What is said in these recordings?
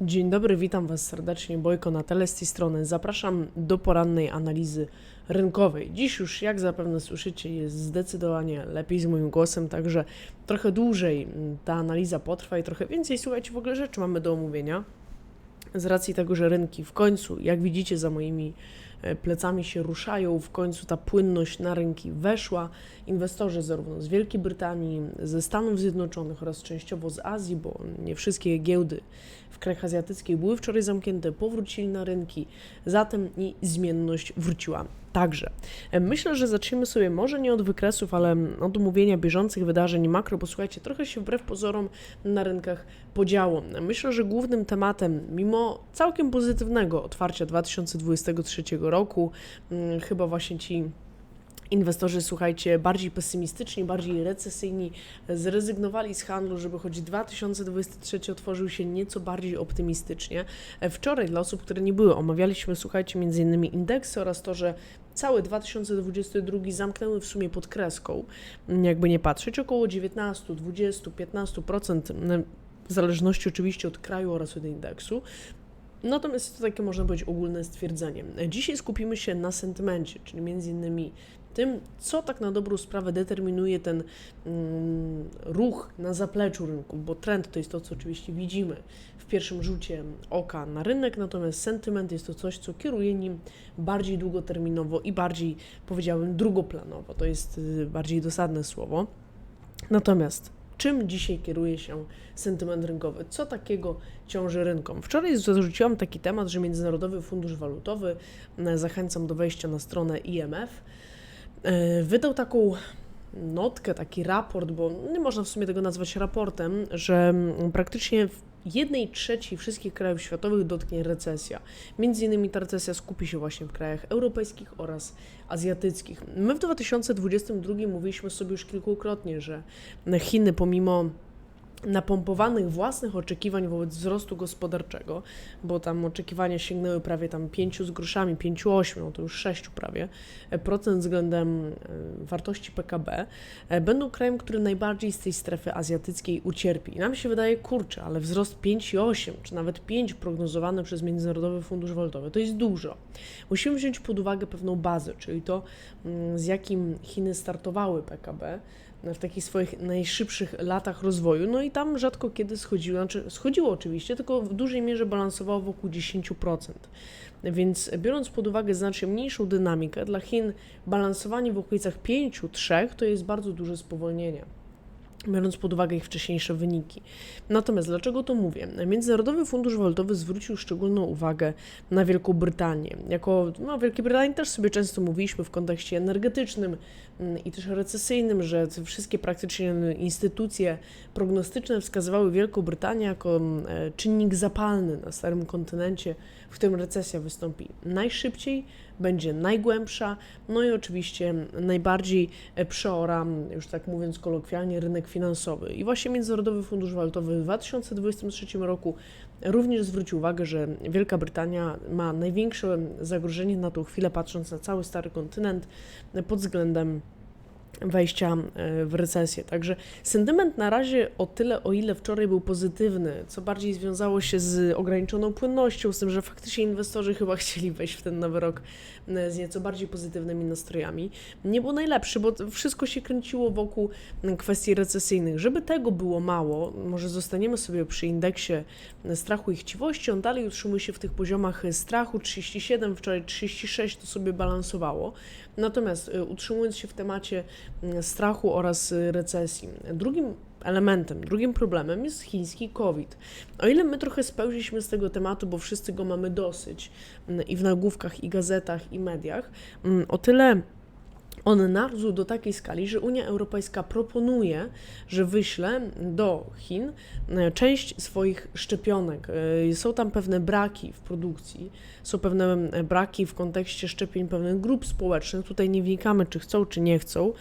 Dzień dobry, witam Was serdecznie. Bojko na tele z tej strony. Zapraszam do porannej analizy rynkowej. Dziś już, jak zapewne słyszycie, jest zdecydowanie lepiej z moim głosem, także trochę dłużej mm, ta analiza potrwa i trochę więcej, słuchajcie, w ogóle rzeczy mamy do omówienia. Z racji tego, że rynki w końcu, jak widzicie za moimi e, plecami się ruszają, w końcu ta płynność na rynki weszła. Inwestorzy zarówno z Wielkiej Brytanii, ze Stanów Zjednoczonych oraz częściowo z Azji, bo nie wszystkie giełdy w krajach azjatyckich były wczoraj zamknięte, powrócili na rynki, zatem i zmienność wróciła także. E, Myślę, że zaczniemy sobie może nie od wykresów, ale od omówienia bieżących wydarzeń makro, bo słuchajcie, trochę się wbrew pozorom na rynkach podziało. Myślę, że głównym tematem, mimo całkiem pozytywnego otwarcia 2023 roku, mm, chyba właśnie ci Inwestorzy, słuchajcie, bardziej pesymistyczni, bardziej recesyjni, zrezygnowali z handlu, żeby choć 2023 otworzył się nieco bardziej optymistycznie. E, Wczoraj, dla osób, które nie były, omawialiśmy, słuchajcie, innymi indeksy oraz to, że cały 2022 zamknęły w sumie pod kreską, m, jakby nie patrzeć, około 19, 20, 15%, m, w zależności oczywiście od kraju oraz od indeksu. Natomiast to takie, można powiedzieć, ogólne stwierdzenie. Dzisiaj skupimy się na sentymencie, czyli między innymi tym, co tak na dobrą sprawę determinuje ten mm, ruch na zapleczu rynku, bo trend to jest to, co oczywiście widzimy w pierwszym rzucie oka na rynek, natomiast sentyment jest to coś, co kieruje nim bardziej długoterminowo i bardziej, powiedziałbym, drugoplanowo. To jest y, bardziej dosadne słowo. Natomiast czym dzisiaj kieruje się sentyment rynkowy? Co takiego ciąży rynkom? Wczoraj zarzuciłam taki temat, że Międzynarodowy Fundusz Walutowy, e, zachęcam do wejścia na stronę IMF, wydał taką notkę, taki raport, bo nie można w sumie tego nazwać raportem, że praktycznie w jednej trzeciej wszystkich krajów światowych dotknie recesja. Między innymi ta recesja skupi się właśnie w krajach europejskich oraz azjatyckich. My w 2022 mówiliśmy sobie już kilkukrotnie, że Chiny pomimo napompowanych własnych oczekiwań wobec wzrostu gospodarczego, bo tam oczekiwania sięgnęły prawie tam 5 z groszami, 5,8, no to już 6 prawie, e, procent względem e, wartości PKB, e, będą krajem, który najbardziej z tej strefy azjatyckiej ucierpi. I nam się wydaje, kurczę, ale wzrost 5,8 czy nawet 5 prognozowany przez Międzynarodowy Fundusz Walutowy to jest dużo. Musimy wziąć pod uwagę pewną bazę, czyli to mm, z jakim Chiny startowały PKB, w takich swoich najszybszych latach rozwoju, no i tam rzadko kiedy schodziło, znaczy schodziło oczywiście, tylko w dużej mierze balansowało wokół 10%. Więc biorąc pod uwagę znacznie mniejszą dynamikę, dla Chin balansowanie w okolicach 5-3 to jest bardzo duże spowolnienie biorąc pod uwagę ich wcześniejsze wyniki. Natomiast dlaczego to mówię? Międzynarodowy Fundusz Walutowy zwrócił szczególną uwagę na Wielką Brytanię. Jako no, Wielkiej Brytanii też sobie często mówiliśmy w kontekście energetycznym i też recesyjnym, że wszystkie praktycznie instytucje prognostyczne wskazywały Wielką Brytanię jako mm, e, czynnik zapalny na starym kontynencie, w którym recesja wystąpi najszybciej, będzie najgłębsza, no i oczywiście najbardziej e, przeora, już tak mówiąc kolokwialnie, rynek finansowy. I właśnie Międzynarodowy Fundusz Walutowy w 2023 roku również zwrócił uwagę, że Wielka Brytania ma największe zagrożenie na tą chwilę, patrząc na cały stary kontynent, pod względem wejścia e, w recesję. Także sentyment na razie o tyle, o ile wczoraj był pozytywny, co bardziej związało się z ograniczoną płynnością, z tym, że faktycznie inwestorzy chyba chcieli wejść w ten nowy rok e, z nieco bardziej pozytywnymi nastrojami. Nie był najlepszy, bo wszystko się kręciło wokół kwestii recesyjnych. Żeby tego było mało, może zostaniemy sobie przy indeksie strachu i chciwości, on dalej utrzymuje się w tych poziomach strachu 37, wczoraj 36 to sobie balansowało. Natomiast y, utrzymując się w temacie y, strachu oraz y, recesji, drugim elementem, drugim problemem jest chiński COVID. O ile my trochę spełzliśmy z tego tematu, bo wszyscy go mamy dosyć i w nagłówkach, i gazetach, i mediach, o tyle on narósł do takiej skali, że Unia Europejska proponuje, że wyśle do Chin e, część swoich szczepionek. E, są tam pewne braki w produkcji, są pewne e, braki w kontekście szczepień pewnych grup społecznych. Tutaj nie wnikamy, czy chcą, czy nie chcą,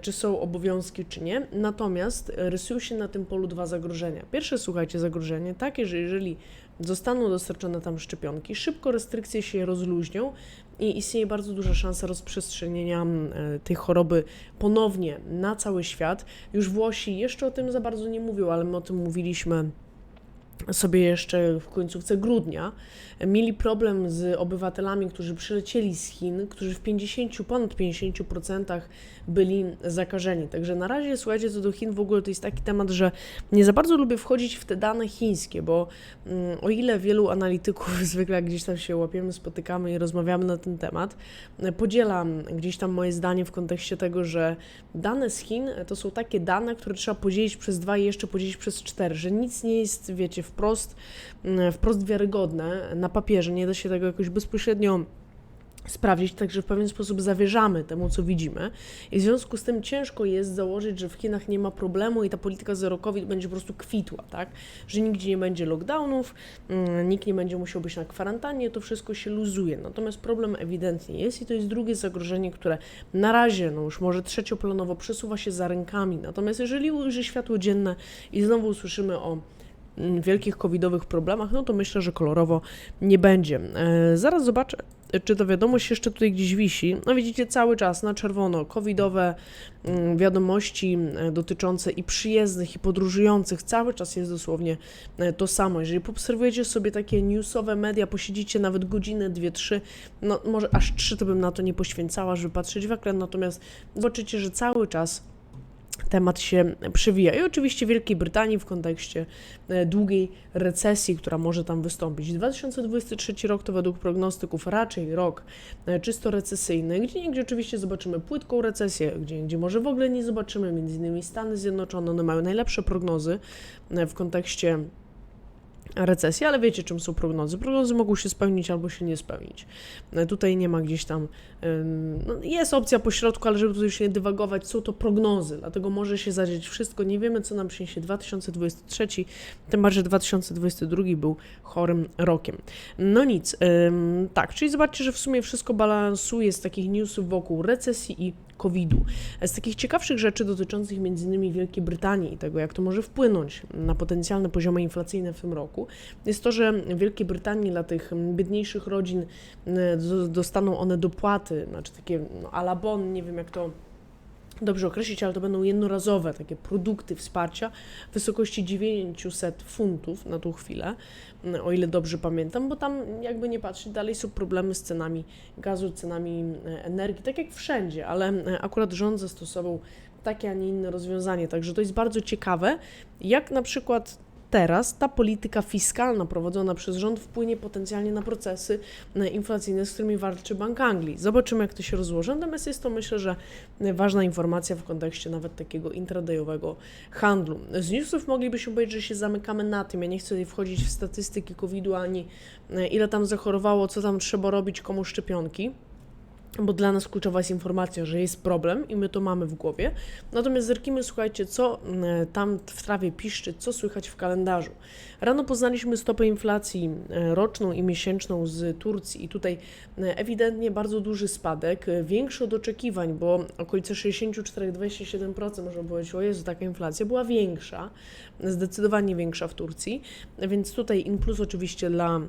czy są obowiązki, czy nie. Natomiast rysują się na tym polu dwa zagrożenia. Pierwsze, słuchajcie, zagrożenie takie, że jeżeli zostaną dostarczone tam szczepionki, szybko restrykcje się rozluźnią i istnieje bardzo duża szansa rozprzestrzenienia mm, e, tej choroby ponownie na cały świat. Już Włosi jeszcze o tym za bardzo nie mówią, ale my o tym mówiliśmy sobie jeszcze w końcówce grudnia, mieli problem z obywatelami, którzy przylecieli z Chin, którzy w 50, ponad 50% byli zakażeni. Także na razie, słuchajcie, co do Chin w ogóle to jest taki temat, że nie za bardzo lubię wchodzić w te dane chińskie, bo mm, o ile wielu analityków zwykle gdzieś tam się łapiemy, spotykamy i rozmawiamy na ten temat, podzielam gdzieś tam moje zdanie w kontekście tego, że dane z Chin to są takie dane, które trzeba podzielić przez dwa i jeszcze podzielić przez cztery, że nic nie jest, wiecie, wprost, mm, wprost wiarygodne na papierze, nie da się tego jakoś bezpośrednio sprawdzić, także w pewien sposób zawierzamy temu, co widzimy. I w związku z tym ciężko jest założyć, że w Chinach nie ma problemu i ta polityka zero COVID będzie po prostu kwitła, tak? Że nigdzie nie będzie lockdownów, mm, nikt nie będzie musiał być na kwarantannie, to wszystko się luzuje. Natomiast problem ewidentnie jest i to jest drugie zagrożenie, które na razie, no już może trzecioplanowo przesuwa się za rękami. Natomiast jeżeli ujrzy światło dzienne i znowu usłyszymy o wielkich covidowych problemach, no to myślę, że kolorowo nie będzie. E, zaraz zobaczę, czy to wiadomość jeszcze tutaj gdzieś wisi. No widzicie cały czas na czerwono covidowe mm, wiadomości e, dotyczące i przyjezdnych, i podróżujących. Cały czas jest dosłownie e, to samo. Jeżeli obserwujecie sobie takie newsowe media, posiedzicie nawet godzinę, dwie, trzy, no może aż trzy to bym na to nie poświęcała, żeby patrzeć w ekran, natomiast zobaczycie, że cały czas temat się przewija. I oczywiście Wielkiej Brytanii w kontekście e, długiej recesji, która może tam wystąpić. 2023 rok to według prognostyków raczej rok e, czysto recesyjny, gdzie niegdzie oczywiście zobaczymy płytką recesję, gdzie gdzie może w ogóle nie zobaczymy, między innymi Stany Zjednoczone, one mają najlepsze prognozy e, w kontekście recesji, ale wiecie, czym są prognozy. Prognozy mogą się spełnić albo się nie spełnić. E, tutaj nie ma gdzieś tam, no jest opcja pośrodku, ale żeby tutaj się nie dywagować, są to prognozy, dlatego może się zadzieć wszystko. Nie wiemy, co nam przyniesie 2023, tym bardziej 2022 był chorym rokiem. No nic, tak, czyli zobaczcie, że w sumie wszystko balansuje z takich newsów wokół recesji i COVID-u. Z takich ciekawszych rzeczy dotyczących m.in. Wielkiej Brytanii i tego, jak to może wpłynąć na potencjalne poziomy inflacyjne w tym roku, jest to, że w Wielkiej Brytanii dla tych biedniejszych rodzin e, dostaną one dopłaty, znaczy takie no, alabon, nie wiem jak to dobrze określić, ale to będą jednorazowe takie produkty wsparcia w wysokości 900 funtów na tą chwilę, o ile dobrze pamiętam, bo tam jakby nie patrzeć, dalej są problemy z cenami gazu, cenami e, energii, tak jak wszędzie, ale e, akurat rząd zastosował takie, a nie inne rozwiązanie, także to jest bardzo ciekawe, jak na przykład teraz ta polityka fiskalna prowadzona przez rząd wpłynie potencjalnie na procesy inflacyjne, z którymi walczy Bank Anglii. Zobaczymy, jak to się rozłoży. Natomiast jest to, myślę, że ważna informacja w kontekście nawet takiego intradayowego handlu. Z newsów moglibyśmy powiedzieć, że się zamykamy na tym. Ja nie chcę wchodzić w statystyki COVID-u ani e, ile tam zachorowało, co tam trzeba robić, komu szczepionki bo dla nas kluczowa jest informacja, że jest problem i my to mamy w głowie. Natomiast zerkimy, słuchajcie, co e, tam w trawie piszczy, co słychać w kalendarzu. Rano poznaliśmy stopę inflacji e, roczną i miesięczną z Turcji i tutaj e, ewidentnie bardzo duży spadek, większy od oczekiwań, bo okolice 64-27% można powiedzieć, o Jezu, taka inflacja była większa, zdecydowanie większa w Turcji, więc tutaj in plus oczywiście dla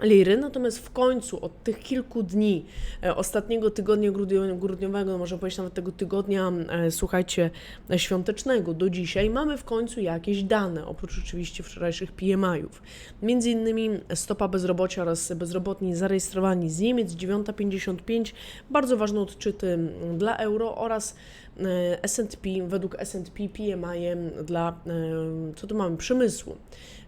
liry, natomiast w końcu od tych kilku dni e, ostatniego tygodnia grudniowego, może powiedzieć nawet tego tygodnia, e, słuchajcie, świątecznego do dzisiaj, mamy w końcu jakieś dane, oprócz oczywiście wczorajszych PMI-ów. Między innymi stopa bezrobocia oraz bezrobotni zarejestrowani z Niemiec 9,55, bardzo ważne odczyty dla euro oraz S&P, według S&P PMI dla, co tu mamy, przemysłu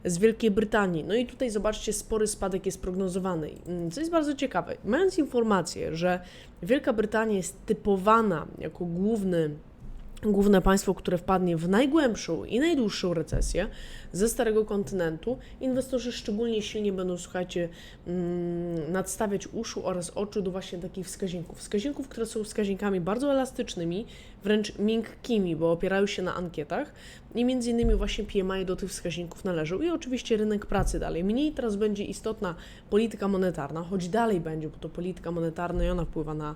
z Wielkiej Brytanii. No i tutaj zobaczcie, spory spadek jest prognozowany. Mm, co jest bardzo ciekawe, mając informację, że Wielka Brytania jest typowana jako główny główne państwo, które wpadnie w najgłębszą i najdłuższą recesję ze starego kontynentu, inwestorzy szczególnie silnie będą, słuchajcie, mm, nadstawiać uszu oraz oczu do właśnie takich wskaźników. Wskaźników, które są wskaźnikami bardzo elastycznymi, wręcz miękkimi, bo opierają się na ankietach i między innymi właśnie PMI do tych wskaźników należą i oczywiście rynek pracy dalej. Mniej teraz będzie istotna polityka monetarna, choć dalej będzie, bo to polityka monetarna i ona wpływa na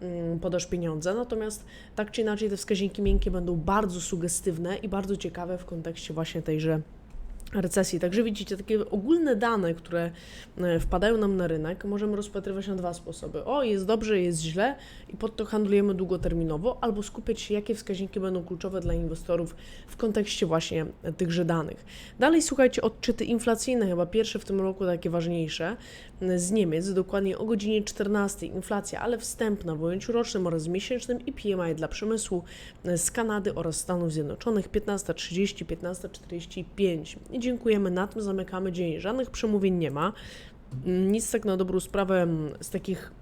mm, podaż pieniądza, natomiast tak czy inaczej te wskaźniki miękkie będą bardzo sugestywne i bardzo ciekawe w kontekście właśnie tejże recesji. Także widzicie, takie ogólne dane, które e, wpadają nam na rynek, możemy rozpatrywać na dwa sposoby. O, jest dobrze, jest źle i pod to handlujemy długoterminowo, albo skupiać się, jakie wskaźniki będą kluczowe dla inwestorów w kontekście właśnie tychże danych. Dalej słuchajcie, odczyty inflacyjne, chyba pierwsze w tym roku takie ważniejsze, z Niemiec, dokładnie o godzinie 14. Inflacja, ale wstępna w ujęciu rocznym oraz miesięcznym i PMI dla przemysłu z Kanady oraz Stanów Zjednoczonych 15.30, 15.45. Dziękujemy, na tym zamykamy dzień. Żadnych przemówień nie ma. Nic tak na dobrą sprawę z takich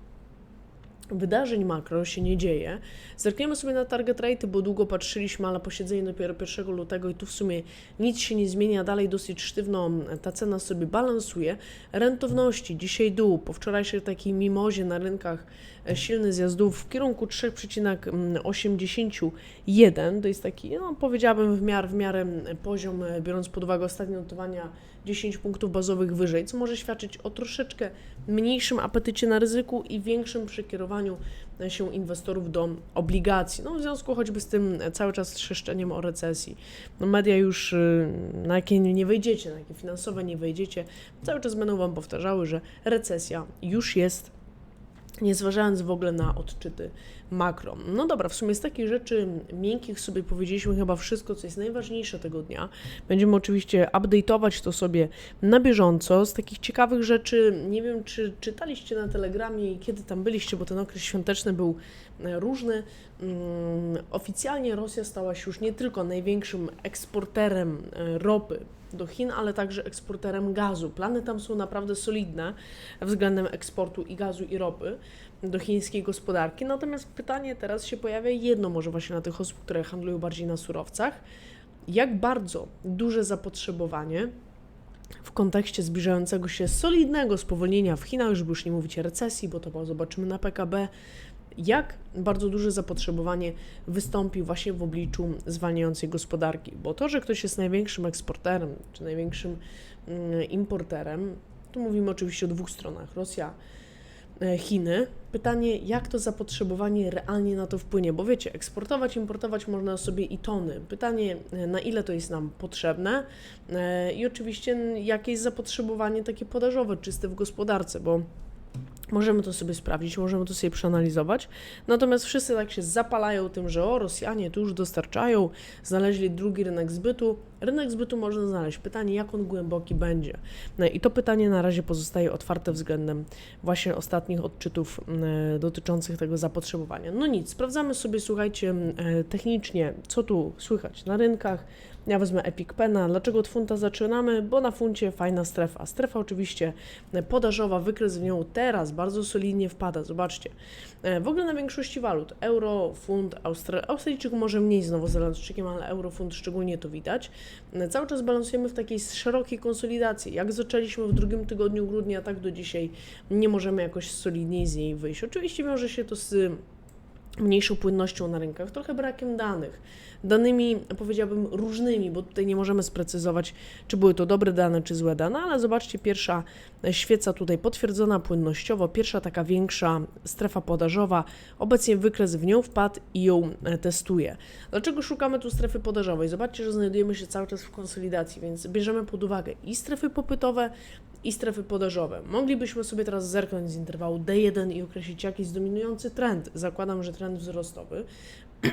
wydarzeń makro się nie dzieje. Zerkniemy sobie na target rate, bo długo patrzyliśmy, ale posiedzenie dopiero 1 lutego i tu w sumie nic się nie zmienia, dalej dosyć sztywno ta cena sobie balansuje. Rentowności dzisiaj dół, po wczorajszej takiej mimozie na rynkach silny zjazdów w kierunku 3,81, to jest taki, no powiedziałabym w miarę, w miarę poziom, e, biorąc pod uwagę ostatnie notowania 10 punktów bazowych wyżej, co może świadczyć o troszeczkę mniejszym apetycie na ryzyku i większym przekierowaniu się inwestorów do obligacji. No, w związku choćby z tym cały czas trzeszczeniem o recesji. No, media już, y, na jakie nie wejdziecie, na jakie finansowe nie wejdziecie, cały czas będą Wam powtarzały, że recesja już jest nie zważając w ogóle na odczyty makro. No dobra, w sumie z takich rzeczy miękkich sobie powiedzieliśmy chyba wszystko, co jest najważniejsze tego dnia. Będziemy oczywiście update'ować to sobie na bieżąco. Z takich ciekawych rzeczy, nie wiem, czy czytaliście na Telegramie i kiedy tam byliście, bo ten okres świąteczny był e, różny. Mm, oficjalnie Rosja stała się już nie tylko największym eksporterem e, ropy do Chin, ale także eksporterem gazu. Plany tam są naprawdę solidne względem eksportu i gazu i ropy do chińskiej gospodarki. Natomiast pytanie teraz się pojawia jedno może właśnie na tych osób, które handlują bardziej na surowcach. Jak bardzo duże zapotrzebowanie w kontekście zbliżającego się solidnego spowolnienia w Chinach, żeby już nie mówić recesji, bo to zobaczymy na PKB, jak bardzo duże zapotrzebowanie wystąpi właśnie w obliczu zwalniającej gospodarki. Bo to, że ktoś jest największym eksporterem czy największym mm, importerem, tu mówimy oczywiście o dwóch stronach Rosja, e, Chiny. Pytanie, jak to zapotrzebowanie realnie na to wpłynie, bo wiecie, eksportować, importować można sobie i tony. Pytanie, e, na ile to jest nam potrzebne e, i oczywiście jakie jest zapotrzebowanie takie podażowe, czyste w gospodarce, bo Możemy to sobie sprawdzić, możemy to sobie przeanalizować. Natomiast wszyscy tak się zapalają tym, że o, Rosjanie tu już dostarczają, znaleźli drugi rynek zbytu. Rynek zbytu można znaleźć. Pytanie, jak on głęboki będzie. No I to pytanie na razie pozostaje otwarte względem właśnie ostatnich odczytów e, dotyczących tego zapotrzebowania. No nic, sprawdzamy sobie, słuchajcie, e, technicznie, co tu słychać na rynkach. Ja wezmę Epic Pena. Dlaczego od funta zaczynamy? Bo na funcie fajna strefa. Strefa oczywiście podażowa, wykres w nią teraz bardzo solidnie wpada. Zobaczcie. E, w ogóle na większości walut. Euro, funt, Austral... Australijczyk może mniej z nowozelandczykiem, ale euro, funt szczególnie to widać. E, cały czas balansujemy w takiej szerokiej konsolidacji. Jak zaczęliśmy w drugim tygodniu grudnia, tak do dzisiaj nie możemy jakoś solidniej z niej wyjść. Oczywiście wiąże się to z mniejszą płynnością na rynkach, trochę brakiem danych. Danymi, powiedziałbym, różnymi, bo tutaj nie możemy sprecyzować, czy były to dobre dane, czy złe dane, ale zobaczcie, pierwsza świeca tutaj potwierdzona płynnościowo, pierwsza taka większa strefa podażowa, obecnie wykres w nią wpadł i ją e, testuje. Dlaczego szukamy tu strefy podażowej? Zobaczcie, że znajdujemy się cały czas w konsolidacji, więc bierzemy pod uwagę i strefy popytowe, i strefy podażowe. Moglibyśmy sobie teraz zerknąć z interwału D1 i określić jakiś dominujący trend. Zakładam, że trend wzrostowy.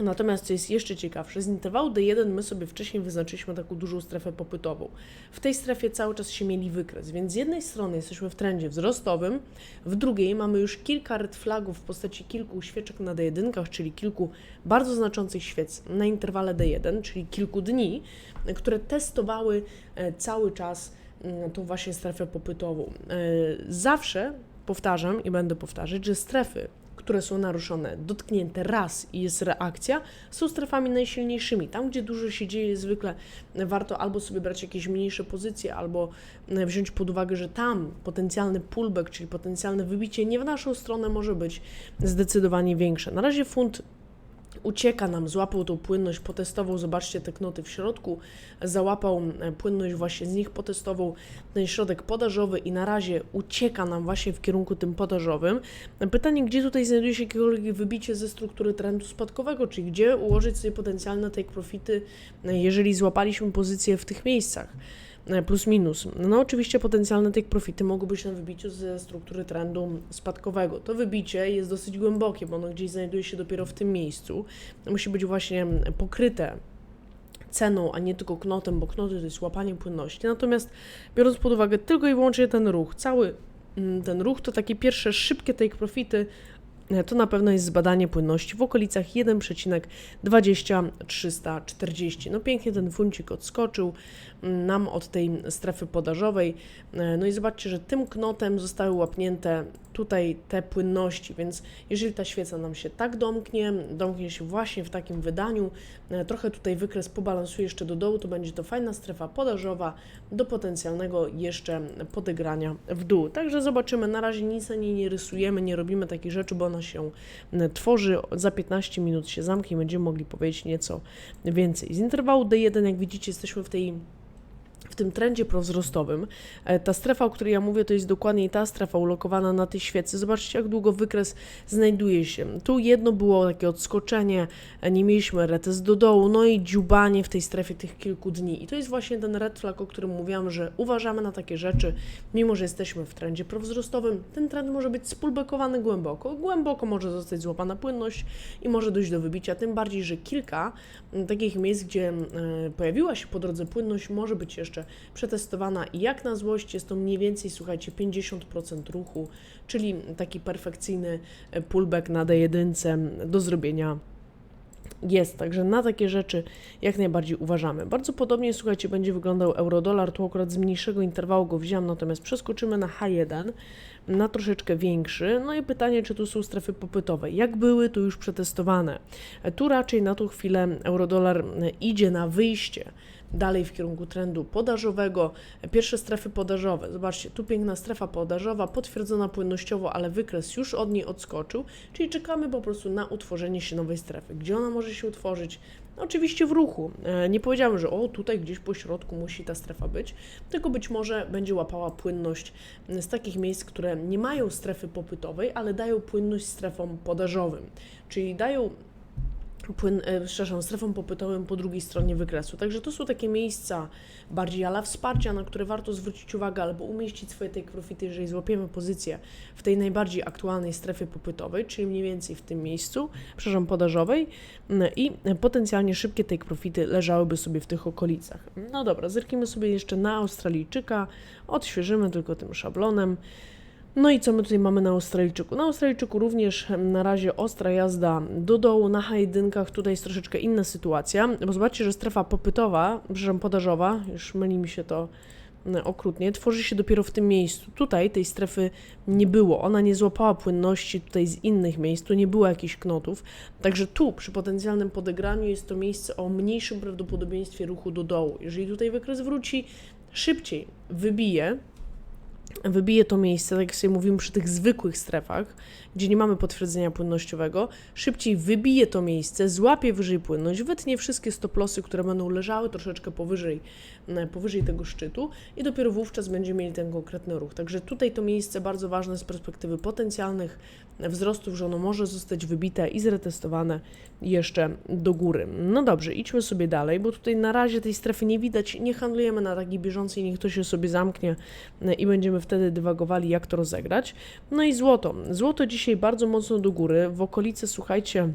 Natomiast co jest jeszcze ciekawsze, z interwału D1 my sobie wcześniej wyznaczyliśmy taką dużą strefę popytową. W tej strefie cały czas się mieli wykres, więc z jednej strony jesteśmy w trendzie wzrostowym, w drugiej mamy już kilka red flagów w postaci kilku świeczek na D1, czyli kilku bardzo znaczących świec na interwale D1, czyli kilku dni, które testowały e, cały czas tą właśnie strefę popytową. E, zawsze powtarzam i będę powtarzać, że strefy które są naruszone, dotknięte raz i jest reakcja, są strefami najsilniejszymi. Tam, gdzie dużo się dzieje, zwykle warto albo sobie brać jakieś mniejsze pozycje, albo e, wziąć pod uwagę, że tam potencjalny pullback, czyli potencjalne wybicie nie w naszą stronę może być zdecydowanie większe. Na razie funt ucieka nam, złapał tą płynność, potestował, zobaczcie te knoty w środku, załapał e, płynność właśnie z nich, potestował ten środek podażowy i na razie ucieka nam właśnie w kierunku tym podażowym. Pytanie, gdzie tutaj znajduje się jakiekolwiek wybicie ze struktury trendu spadkowego, czyli gdzie ułożyć sobie potencjalne take profity, e, jeżeli złapaliśmy pozycję w tych miejscach plus minus. No oczywiście potencjalne take profity mogą być na wybiciu ze struktury trendu spadkowego. To wybicie jest dosyć głębokie, bo ono gdzieś znajduje się dopiero w tym miejscu. Musi być właśnie pokryte ceną, a nie tylko knotem, bo knoty to jest łapanie płynności. Natomiast biorąc pod uwagę tylko i wyłącznie ten ruch, cały mm, ten ruch to takie pierwsze szybkie take profity, e, to na pewno jest zbadanie płynności w okolicach 1,20340. No pięknie ten funcik odskoczył mm, nam od tej strefy podażowej. E, No i zobaczcie, że tym knotem zostały łapnięte tutaj te płynności, więc jeżeli ta świeca nam się tak domknie, domknie się właśnie w takim wydaniu, e, trochę tutaj wykres pobalansuje jeszcze do dołu, to będzie to fajna strefa podażowa do potencjalnego jeszcze podegrania w dół. Także zobaczymy, na razie nic na niej nie rysujemy, nie robimy takich rzeczy, bo ona się tworzy, za 15 minut się zamknie i będziemy mogli powiedzieć nieco więcej. Z interwału D1, jak widzicie, jesteśmy w tej w tym trendzie prowzrostowym. E, Ta strefa, o której ja mówię, to jest dokładnie ta strefa ulokowana na tej świecy. Zobaczcie, jak długo wykres znajduje się. Tu jedno było takie odskoczenie, e, nie mieliśmy retest do dołu, no i dziubanie w tej strefie tych kilku dni. I to jest właśnie ten red flag, o którym mówiłam, że uważamy na takie rzeczy, mimo że jesteśmy w trendzie prowzrostowym. Ten trend może być spulbekowany głęboko. Głęboko może zostać złapana płynność i może dojść do wybicia, tym bardziej, że kilka takich miejsc, gdzie e, pojawiła się po drodze płynność, może być jeszcze przetestowana i jak na złość jest to mniej więcej, słuchajcie, 50% ruchu, czyli taki perfekcyjny e, pullback na D1 do zrobienia jest, także na takie rzeczy jak najbardziej uważamy. Bardzo podobnie, słuchajcie, będzie wyglądał euro-dolar, tu akurat z mniejszego interwału go wziąłem, natomiast przeskoczymy na H1, na troszeczkę większy. No i pytanie, czy tu są strefy popytowe. Jak były, to już przetestowane. E, Tu raczej na tą chwilę euro-dolar e, idzie na wyjście dalej w kierunku trendu podażowego. Pierwsze strefy podażowe. Zobaczcie, tu piękna strefa podażowa, potwierdzona płynnościowo, ale wykres już od niej odskoczył, czyli czekamy po prostu na utworzenie się nowej strefy. Gdzie ona może się utworzyć? No, oczywiście w ruchu. E, Nie powiedziałem, że o, tutaj gdzieś po środku musi ta strefa być, tylko być może będzie łapała płynność z takich miejsc, które nie mają strefy popytowej, ale dają płynność strefom podażowym, czyli dają płyn, e, strefą popytową po drugiej stronie wykresu. Także to są takie miejsca bardziej ala wsparcia, na które warto zwrócić uwagę albo umieścić swoje take profity, jeżeli złapiemy pozycję w tej najbardziej aktualnej strefie popytowej, czyli mniej więcej w tym miejscu, przepraszam, podażowej mm, i potencjalnie szybkie take profity leżałyby sobie w tych okolicach. No dobra, zerknijmy sobie jeszcze na Australijczyka, odświeżymy tylko tym szablonem. No i co my tutaj mamy na Australijczyku? Na Australijczyku również na razie ostra jazda do dołu, na H1 tutaj jest troszeczkę inna sytuacja, bo zobaczcie, że strefa popytowa, przepraszam, podażowa, już myli mi się to okrutnie, tworzy się dopiero w tym miejscu. Tutaj tej strefy nie było, ona nie złapała płynności tutaj z innych miejsc, tu nie było jakichś knotów, także tu przy potencjalnym podegraniu jest to miejsce o mniejszym prawdopodobieństwie ruchu do dołu. Jeżeli tutaj wykres wróci, szybciej wybije, wybije to miejsce, tak jak sobie mówimy przy tych zwykłych strefach, gdzie nie mamy potwierdzenia płynnościowego, szybciej wybije to miejsce, złapie wyżej płynność, wytnie wszystkie stoplosy, które będą leżały troszeczkę powyżej, m, powyżej tego szczytu i dopiero wówczas będziemy mieli ten konkretny ruch. Także tutaj to miejsce bardzo ważne z perspektywy potencjalnych wzrostów, że ono może zostać wybite i zretestowane jeszcze do góry. No dobrze, idźmy sobie dalej, bo tutaj na razie tej strefy nie widać, nie handlujemy na takiej bieżącej, niech to się sobie zamknie e, i będziemy wtedy dywagowali, jak to rozegrać. No i złoto. Złoto dzisiaj bardzo mocno do góry, w okolicy, słuchajcie,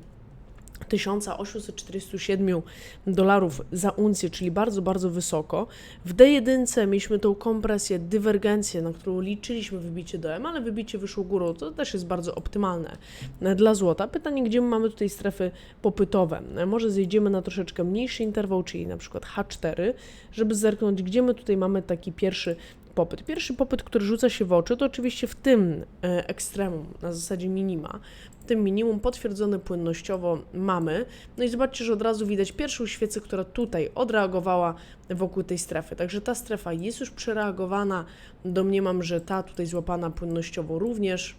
1847 dolarów za uncję, czyli bardzo, bardzo wysoko. W D1 mieliśmy tą kompresję, dywergencję, na którą liczyliśmy wybicie dołem, ale wybicie wyszło górą, to też jest bardzo optymalne e, dla złota. Pytanie, gdzie my mamy tutaj strefy popytowe? E, Może zejdziemy na troszeczkę mniejszy interwał, czyli na przykład H4, żeby zerknąć, gdzie my tutaj mamy taki pierwszy popyt. Pierwszy popyt, który rzuca się w oczy, to oczywiście w tym e, ekstremum, na zasadzie minima. Tym minimum potwierdzone płynnościowo mamy. No i zobaczcie, że od razu widać pierwszą świecę, która tutaj odreagowała wokół tej strefy. Także ta strefa jest już przereagowana. Domniemam, że ta tutaj złapana płynnościowo również.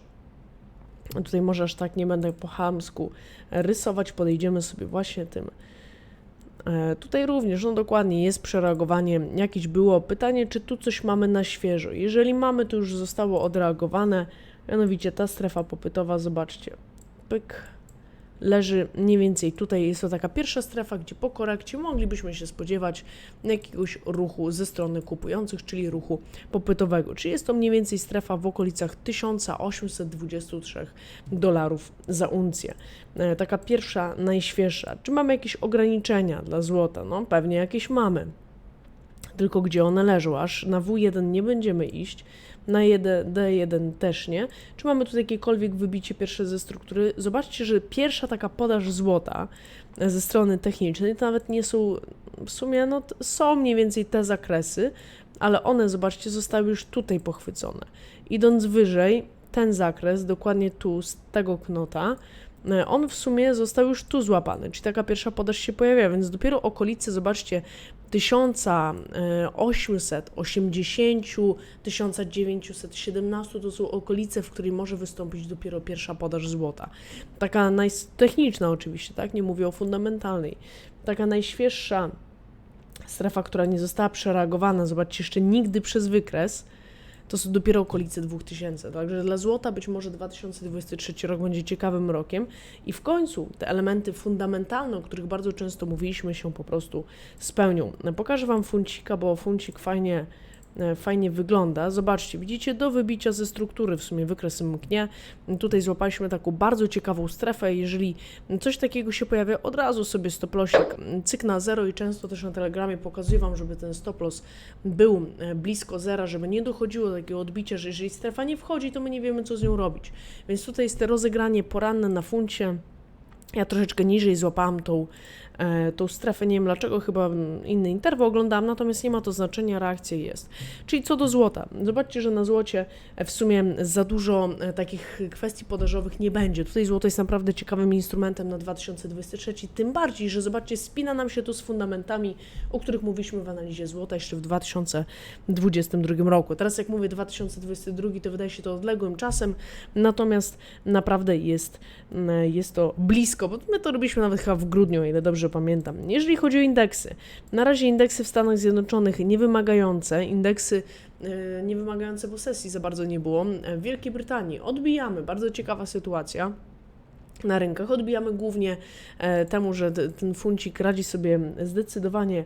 Tutaj może aż tak nie będę po chamsku rysować, podejdziemy sobie właśnie tym. E, Tutaj również, no dokładnie, jest przereagowanie. Jakieś było pytanie, czy tu coś mamy na świeżo. Jeżeli mamy, to już zostało odreagowane. Mianowicie ta strefa popytowa, zobaczcie, pyk, leży mniej więcej tutaj. Jest to taka pierwsza strefa, gdzie po korekcie moglibyśmy się spodziewać jakiegoś ruchu ze strony kupujących, czyli ruchu popytowego. Czyli jest to mniej więcej strefa w okolicach 1823 dolarów za uncję. E, Taka pierwsza, najświeższa. Czy mamy jakieś ograniczenia dla złota? No pewnie jakieś mamy. Tylko gdzie one leżą? Aż na W1 nie będziemy iść, na 1, D1 też nie. Czy mamy tu jakiekolwiek wybicie pierwsze ze struktury? Zobaczcie, że pierwsza taka podaż złota e, ze strony technicznej to nawet nie są, w sumie no, są mniej więcej te zakresy, ale one, zobaczcie, zostały już tutaj pochwycone. Idąc wyżej, ten zakres, dokładnie tu, z tego knota, e, on w sumie został już tu złapany, czyli taka pierwsza podaż się pojawia, więc dopiero okolice, zobaczcie, 1880, 1917 to są okolice, w której może wystąpić dopiero pierwsza podaż złota. Taka najtechniczna oczywiście, tak? Nie mówię o fundamentalnej. Taka najświeższa strefa, która nie została przereagowana, zobaczcie, jeszcze nigdy przez wykres, to są dopiero okolice 2000. Także dla złota być może 2023 rok będzie ciekawym rokiem i w końcu te elementy fundamentalne, o których bardzo często mówiliśmy, się po prostu spełnią. Pokażę Wam funcika, bo funcik fajnie, fajnie wygląda. Zobaczcie, widzicie, do wybicia ze struktury w sumie wykres mknie. Tutaj złapaliśmy taką bardzo ciekawą strefę. Jeżeli coś takiego się pojawia, od razu sobie stoplosik cyk na zero i często też na telegramie pokazuję Wam, żeby ten stoplos był e, blisko zera, żeby nie dochodziło do takiego odbicia, że jeżeli strefa nie wchodzi, to my nie wiemy, co z nią robić. Więc tutaj jest to rozegranie poranne na funcie. Ja troszeczkę niżej złapałam tą, e, tą strefę, nie wiem dlaczego, chyba inny interwał oglądałam, natomiast nie ma to znaczenia, reakcja jest. Czyli co do złota, zobaczcie, że na złocie e, w sumie za dużo e, takich kwestii podażowych nie będzie. Tutaj złoto jest naprawdę ciekawym instrumentem na 2023, tym bardziej, że zobaczcie, spina nam się tu z fundamentami, o których mówiliśmy w analizie złota jeszcze w 2022 roku. Teraz jak mówię 2022, to wydaje się to odległym czasem, natomiast naprawdę jest, mm, jest to blisko, bo my to robiliśmy nawet chyba w grudniu, ile dobrze pamiętam. Jeżeli chodzi o indeksy, na razie indeksy w Stanach Zjednoczonych niewymagające, indeksy e, niewymagające posesji za bardzo nie było. E, W Wielkiej Brytanii odbijamy, bardzo ciekawa sytuacja na rynkach. Odbijamy głównie e, temu, że ten funcik radzi sobie zdecydowanie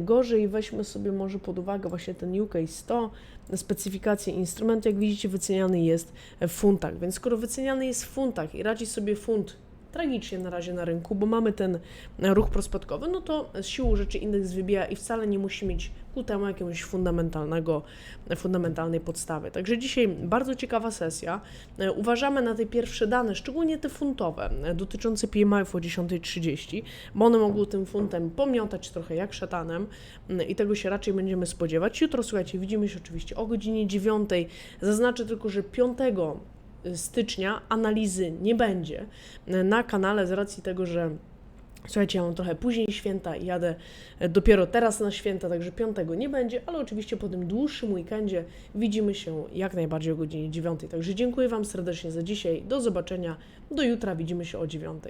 gorzej. Weźmy sobie może pod uwagę właśnie ten UK 100, specyfikację instrumentu. Jak widzicie, wyceniany jest w funtach, więc skoro wyceniany jest w funtach i radzi sobie funt tragicznie na razie na rynku, bo mamy ten ruch prospektowy, no to z siłą rzeczy indeks wybija i wcale nie musi mieć ku temu jakiegoś fundamentalnego, fundamentalnej podstawy. Także dzisiaj bardzo ciekawa sesja. E, Uważamy na te pierwsze dane, szczególnie te funtowe, e, dotyczące PMI-ów o 10.30, bo one mogą tym funtem pomiotać trochę jak szatanem mm, i tego się raczej będziemy spodziewać. Jutro, słuchajcie, widzimy się oczywiście o godzinie 9. Zaznaczę tylko, że 5 stycznia analizy nie będzie na kanale z racji tego, że Słuchajcie, ja mam trochę później święta i jadę e, dopiero teraz na święta, także piątego nie będzie, ale oczywiście po tym dłuższym weekendzie widzimy się jak najbardziej o godzinie 9. Także dziękuję Wam serdecznie za dzisiaj. Do zobaczenia. Do jutra widzimy się o 9.